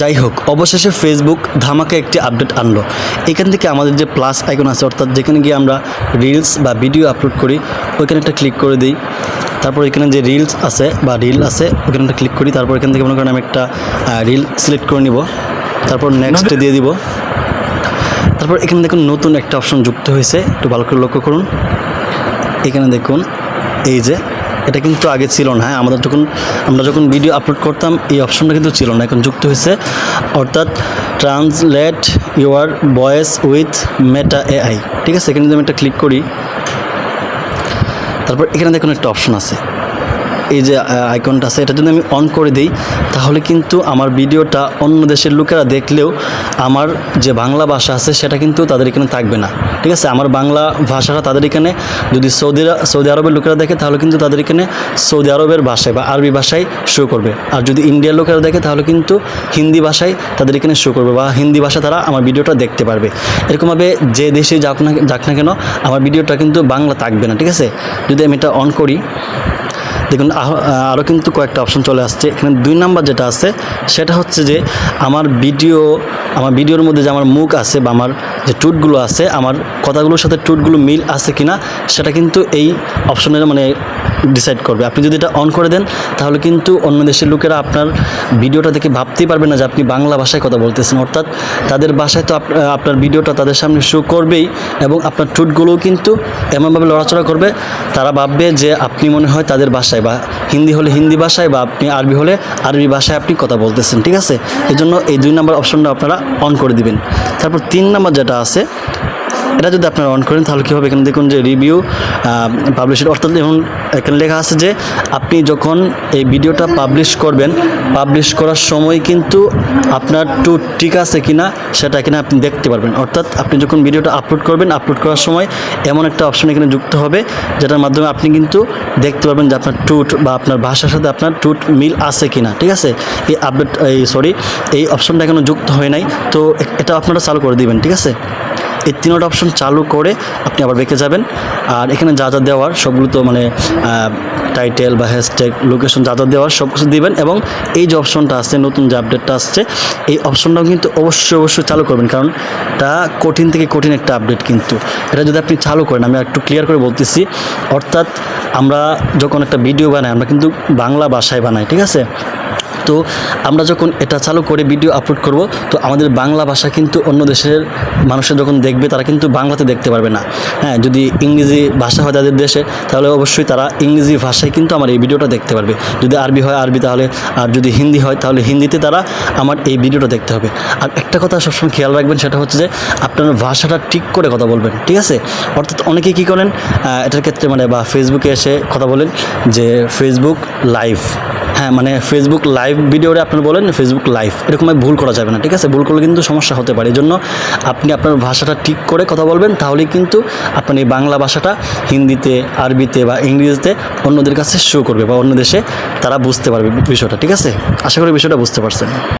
যাই হোক অবশেষে ফেসবুক ধামাকা একটি আপডেট আনলো। এখান থেকে আমাদের যে প্লাস আইকন আছে অর্থাৎ যেখানে গিয়ে আমরা রিলস বা ভিডিও আপলোড করি ওইখানে একটা ক্লিক করে দিই। তারপর এখানে যে রিলস আছে বা রিল আছে ওখানে একটা ক্লিক করি। তারপর এখান থেকে মনে করেন আমি একটা রিল সিলেক্ট করে নিব। তারপর নেক্সটে দিয়ে দিব। তারপর এখানে দেখুন নতুন একটা অপশন যুক্ত হয়েছে। একটু ভালো করে লক্ষ্য করুন। এখানে দেখুন এই যে এটা কিন্তু আগে ছিল না হ্যাঁ আমাদের যখন, আমরা যখন ভিডিও আপলোড করতাম, এই অপশনটা কিন্তু ছিল না, এখন যুক্ত হয়েছে। অর্থাৎ translate your voice with Meta AI ঠিক আছে? এখানে যদি আমি একটা ক্লিক করি, তারপর এখানে দেখুন একটা অপশন আছে। এই যে আইকনটা আছে, এটা যদি আমি অন করে দিই, তাহলে কিন্তু আমার ভিডিওটা অন্য দেশের লোকেরা দেখলেও আমার যে বাংলা ভাষা আছে, সেটা কিন্তু তাদের এখানে থাকবে না। ঠিক আছে? আমার বাংলা ভাষাটা তাদের এখানে, যদি সৌদিরা, সৌদি আরবের লোকেরা দেখে, তাহলে কিন্তু তাদের এখানে সৌদি আরবের ভাষায় বা আরবি ভাষায় শো করবে। আর যদি ইন্ডিয়ার লোকেরা দেখে, তাহলে কিন্তু হিন্দি ভাষায় তাদের এখানে শো করবে বা হিন্দি ভাষা তারা আমার ভিডিওটা দেখতে পারবে। এরকমভাবে যে দেশে যাক না যাক না কেন, আমার ভিডিওটা কিন্তু বাংলা থাকবে না। ঠিক আছে? যদি আমি এটা অন করি দেখুন আরও কিন্তু কয়েকটা অপশন চলে আসছে। এখানে দুই নাম্বার যেটা আছে, সেটা হচ্ছে যে আমার ভিডিও আমার ভিডিওর মধ্যে যে আমার মুখ আছে বা আমার যে টুটগুলো আছে, আমার কথাগুলোর সাথে টুটগুলো মিল আছে কিনা, সেটা কিন্তু এই অপশনের মানে ডিসাইড করবে। আপনি যদি এটা অন করে দেন, তাহলে কিন্তু অন্য দেশের লোকেরা আপনার ভিডিওটা দেখে ভাবতেই পারবে না যে আপনি বাংলা ভাষায় কথা বলতেছেন। অর্থাৎ তাদের ভাষায় তো আপ- আপনার ভিডিওটা তাদের সামনে শো করবেই এবং আপনার টুটগুলোও কিন্তু এমনভাবে লড়াচড়া করবে। তারা ভাববে যে আপনি মনে হয় তাদের ভাষায় বা হিন্দি হলে হিন্দি ভাষায় বা আপনি আরবি হলে আরবি ভাষায় আপনি কথা বলতেছেন, ঠিক আছে? এই জন্য এই দুই নাম্বার অপশনটা আপনারা অন করে দিবেন। তারপর তিন নাম্বার যেটা আছে এটা যদি আপনারা অন করেন, তাহলে কী হবে এখানে দেখুন যে রিভিউ পাবলিশের অর্থাৎ যেমন এখানে লেখা আছে যে, আপনি যখন এই ভিডিওটা পাবলিশ করবেন পাবলিশ করার সময় কিন্তু আপনার টু ঠিক আছে কি না সেটা এখানে আপনি দেখতে পারবেন। অর্থাৎ আপনি যখন ভিডিওটা আপলোড করবেন আপলোড করার সময় এমন একটা অপশন এখানে যুক্ত হবে, যেটার মাধ্যমে আপনি কিন্তু দেখতে পারবেন যে আপনার টুট বা আপনার ভাষার সাথে আপনার টুট মিল আছে কি না ঠিক আছে? এই আপডেট এই সরি এই অপশনটা এখনও যুক্ত হয় নাই, তো এটা আপনারা চালু করে দিবেন, ঠিক আছে? এই তিনোটা অপশন চালু করে আপনি আবার বেঁকে যাবেন। আর এখানে যা যা দেওয়ার সবগুলো তো মানে টাইটেল বা হ্যাশট্যাগ লোকেশন যা যা দেওয়ার সব কিছু দিবেন এবং এই যে অপশনটা আছে নতুন যে আপডেটটা আসছে, এই অপশনটাও কিন্তু অবশ্যই অবশ্যই চালু করবেন। কারণ এটা কঠিন থেকে কঠিন একটা আপডেট কিন্তু। এটা যদি আপনি চালু করেন, আমি একটু ক্লিয়ার করে বলতেছি। অর্থাৎ আমরা যখন একটা ভিডিও বানাই, আমরা কিন্তু বাংলা ভাষায় বানাই, ঠিক আছে? তো আমরা যখন এটা চালু করে ভিডিও আপলোড করব, তো আমাদের বাংলা ভাষা কিন্তু অন্য দেশের মানুষের যখন দেখবে, তারা কিন্তু বাংলাতে দেখতে পারবে না। হ্যাঁ যদি ইংরেজি ভাষা হয় তাদের দেশে, তাহলে অবশ্যই তারা ইংরেজি ভাষায় কিন্তু আমার এই ভিডিওটা দেখতে পারবে। যদি আরবি হয়, আরবি তাহলে, আর যদি হিন্দি হয়, তাহলে হিন্দিতে তারা আমার এই ভিডিওটা দেখতে হবে। আর একটা কথা সবসময় খেয়াল রাখবেন, সেটা হচ্ছে যে আপনার ভাষাটা ঠিক করে কথা বলবেন, ঠিক আছে? অর্থাৎ অনেকে কী করেন এটার ক্ষেত্রে মানে বা ফেসবুকে এসে কথা বলেন যে ফেসবুক লাইভ হ্যাঁ মানে ফেসবুক লাইভ ভিডিওরে আপনার বলেন ফেসবুক লাইভ এরকম ভুল করা যাবে না, ঠিক আছে? ভুল করলে কিন্তু সমস্যা হতে পারে। এই জন্য আপনি আপনার ভাষাটা ঠিক করে কথা বলবেন, তাহলেই কিন্তু আপনি এই বাংলা ভাষাটা হিন্দিতে, আরবিতে বা ইংরেজিতে অন্যদের কাছে শো করবে বা অন্য দেশে তারা বুঝতে পারবে বিষয়টা, ঠিক আছে? আশা করি বিষয়টা বুঝতে পারছেন।